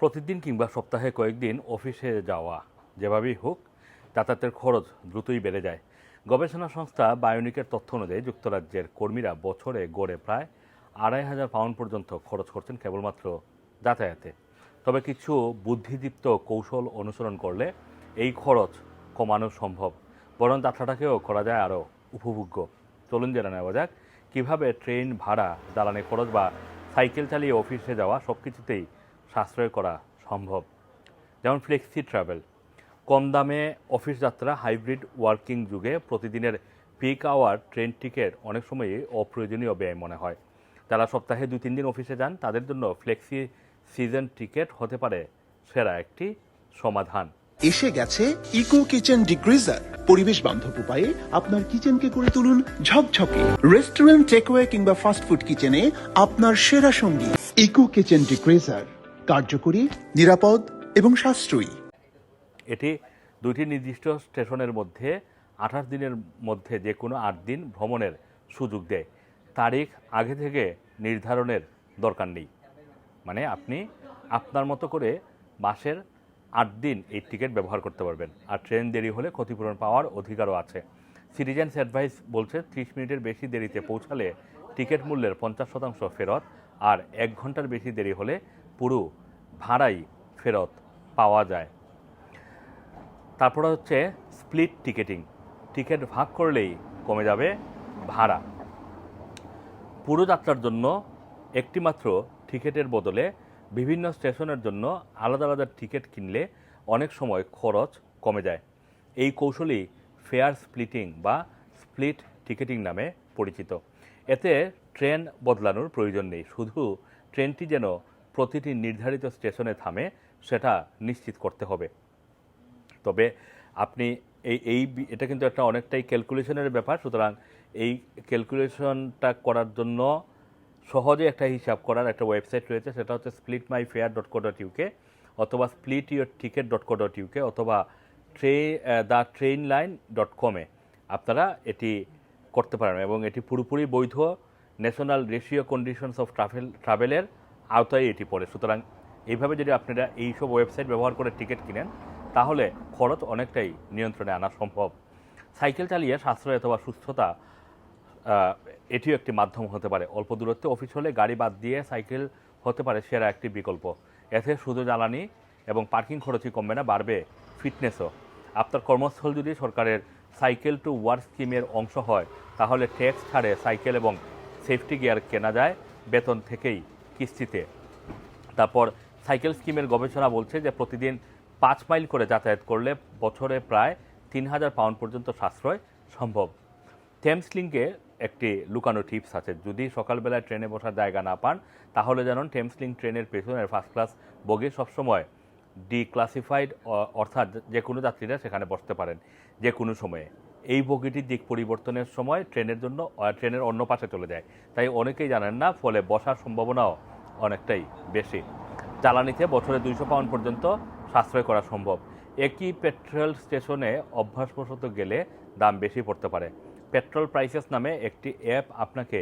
প্রতিদিন কিংবা সপ্তাহে কয়েকদিন অফিসে যাওয়া যেভাবেই হোক, যাতায়াতের খরচ দ্রুতই বেড়ে যায়। গবেষণা সংস্থা বায়োনিকের তথ্য অনুযায়ী যুক্তরাজ্যের কর্মীরা বছরে গড়ে প্রায় আড়াই হাজার পাউন্ড পর্যন্ত খরচ করছেন কেবলমাত্র যাতায়াতে। তবে কিছু বুদ্ধিদীপ্ত কৌশল অনুসরণ করলে এই খরচ কমানো সম্ভব, বরং যাত্রাটাকেও করা যায় আরও উপভোগ্য। চলুন জেনে নেওয়া যাক, কীভাবে ট্রেন ভাড়া, জ্বালানি খরচ বা সাইকেল চালিয়ে অফিসে যাওয়া সব কিছুতেই সাশ্রয় করা সম্ভব। যেমন ফ্লেক্সি ট্রাভেল। কম দামে অফিস যাত্রা, হাইব্রিড ওয়ার্কিং যুগে প্রতিদিনের পিক আওয়ার ট্রেন টিকিট অনেক সময়ই অপ্রয়োজনীয় ব্যয় মনে হয়। যারা সপ্তাহে দুই, তিন দিন অফিসে যান, তাদের জন্য ফ্লেক্সি সিজন টিকিট হতে পারে সেরা একটি সমাধান। এসে গেছে ইকো কিচেন ডিগ্রিজার পরিবেশ বান্ধব উপায়ে আপনার কিচেনকে করে তুলুন ঝকঝকে। রেস্টুরেন্ট, টেকওয়ে কিংবা ফাস্টফুড কিচেনে আপনার সেরা সঙ্গী ইকো কিচেন ডিগ্রিজার কার্যকরী, নিরাপদ এবং সাশ্রয়ী। এটি দুইটি নির্দিষ্ট স্টেশনের মধ্যে আঠাশ দিনের মধ্যে যে কোনো আট দিন ভ্রমণের সুযোগ দেয়। তারিখ আগে থেকে নির্ধারণের দরকার নেই। মানে আপনি আপনার মতো করে মাসের আট দিন এই টিকিট ব্যবহার করতে পারবেন। আর ট্রেন দেরি হলে ক্ষতিপূরণ পাওয়ার অধিকারও আছে। সিটিজেন্স অ্যাডভাইস বলছে, ত্রিশ মিনিটের বেশি দেরিতে পৌঁছালে টিকিট মূল্যের পঞ্চাশ শতাংশ ফেরত আর এক ঘণ্টার বেশি দেরি হলে পুরো ভাড়াই ফেরত পাওয়া যায়। তারপরে হচ্ছে স্প্লিট টিকেটিং টিকিট ভাগ করলেই কমে যাবে ভাড়া। পুরো যাত্রার জন্য একটি মাত্র টিকিটের বদলে বিভিন্ন স্টেশনের জন্য আলাদা আলাদা টিকিট কিনলে অনেক সময় খরচ কমে যায়। এই কৌশলই ফেয়ার স্প্লিটিং বা স্প্লিট টিকেটিং নামে পরিচিত। এতে ট্রেন বদলানোর প্রয়োজন নেই। শুধু ট্রেনটি যেন প্রতিটি নির্ধারিত স্টেশনে থামে, সেটা নিশ্চিত করতে হবে। তবে আপনি এই এই এটা কিন্তু একটা অনেকটাই ক্যালকুলেশনের ব্যাপার, সুতরাং এই ক্যালকুলেশনটা করার জন্য সহজে একটা হিসাব করার একটা ওয়েবসাইট রয়েছে, সেটা হচ্ছে split my fare dot co dot UK অথবা split your ticket dot co dot UK অথবা ট্রে দ্য ট্রেন লাইন ডট কমে আপনারা এটি করতে পারেন এবং এটি পুরোপুরি বৈধ national rail conditions of travel ট্রাভেলের আওতায় এটি পড়ে। সুতরাং এইভাবে যদি আপনারা এইসব ওয়েবসাইট ব্যবহার করে টিকিট কিনেন, তাহলে খরচ অনেকটাই নিয়ন্ত্রণে আনা সম্ভব। সাইকেল চালিয়ে সাশ্রয় অথবা সুস্থতা এটিও একটি মাধ্যম হতে পারে। অল্প দূরত্বে অফিস হলে গাড়ি বাদ দিয়ে সাইকেল হতে পারে সেরা একটি বিকল্প। এতে শুধু জ্বালানি এবং পার্কিং খরচই কমবে না, বাড়বে ফিটনেসও। আপনার কর্মস্থল যদি সরকারের সাইকেল টু ওয়ার্ক স্কিমের অংশ হয়, তাহলে ট্যাক্স ছাড়ে সাইকেল এবং সেফটি গিয়ার কেনা যায়, বেতন থেকেই। কিস্তিতে। তারপর সাইকেল স্কিমের গবেষণা বলছে যে প্রতিদিন পাঁচ মাইল করে যাতায়াত করলে বছরে প্রায় তিন হাজার পাউন্ড পর্যন্ত সাশ্রয় সম্ভব। থেমস লিঙ্কে একটি লুকানো টিপস আছে, যদি সকালবেলায় ট্রেনে বসার জায়গা না পান, তাহলে যেন টেমস লিঙ্ক ট্রেনের পেছনের ফার্স্ট ক্লাস বগি সবসময় ডিক্লাসিফাইড অর্থাৎ যে কোনো যাত্রীরা সেখানে বসতে পারেন, যে কোনো সময়ে। এই বগিটির দিক পরিবর্তনের সময় ট্রেনের জন্য ট্রেনের অন্য পাশে চলে যায়। তাই অনেকেই জানেন না, ফলে বসার সম্ভাবনাও অনেকটাই বেশি। জ্বালানিতে বছরে দুইশো পাউন্ড পর্যন্ত সাশ্রয় করা সম্ভব। একই পেট্রোল স্টেশনে অভ্যাসবশত গেলে দাম বেশি পড়তে পারে। পেট্রোল প্রাইসেস নামে একটি অ্যাপ আপনাকে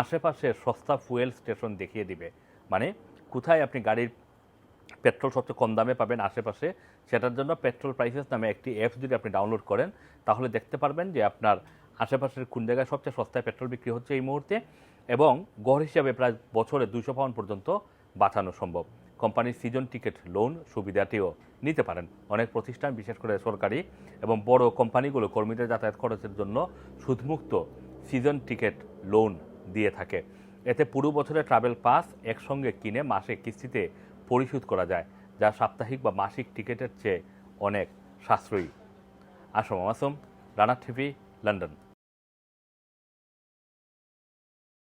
আশেপাশের সস্তা ফুয়েল স্টেশন দেখিয়ে দিবে। মানে কোথায় আপনি গাড়ির পেট্রোল সবচেয়ে কম দামে পাবেন আশেপাশে। সেটার জন্য পেট্রোল প্রাইসেস নামে একটি অ্যাপস যদি আপনি ডাউনলোড করেন, তাহলে দেখতে পারবেন যে আপনার আশেপাশের কোন জায়গায় সবচেয়ে সস্তায় পেট্রোল বিক্রি হচ্ছে এই মুহূর্তে এবং গড় হিসাবে প্রায় বছরে দুশো পাউন্ড পর্যন্ত বাঁচানো সম্ভব। কোম্পানির সিজন টিকিট লোন সুবিধাটিও নিতে পারেন। অনেক প্রতিষ্ঠান, বিশেষ করে সরকারি এবং বড় কোম্পানিগুলো কর্মীদের যাতায়াত খরচের জন্য সুদমুক্ত সিজন টিকিট লোন দিয়ে থাকে। এতে পুরো বছরের ট্রাভেল পাস একসঙ্গে কিনে মাসে কিস্তিতে পরিশোধ করা যায়, যা সাপ্তাহিক বা মাসিক টিকিটের চেয়ে অনেক সাশ্রয়ী। Assam Assam Rana TV, London.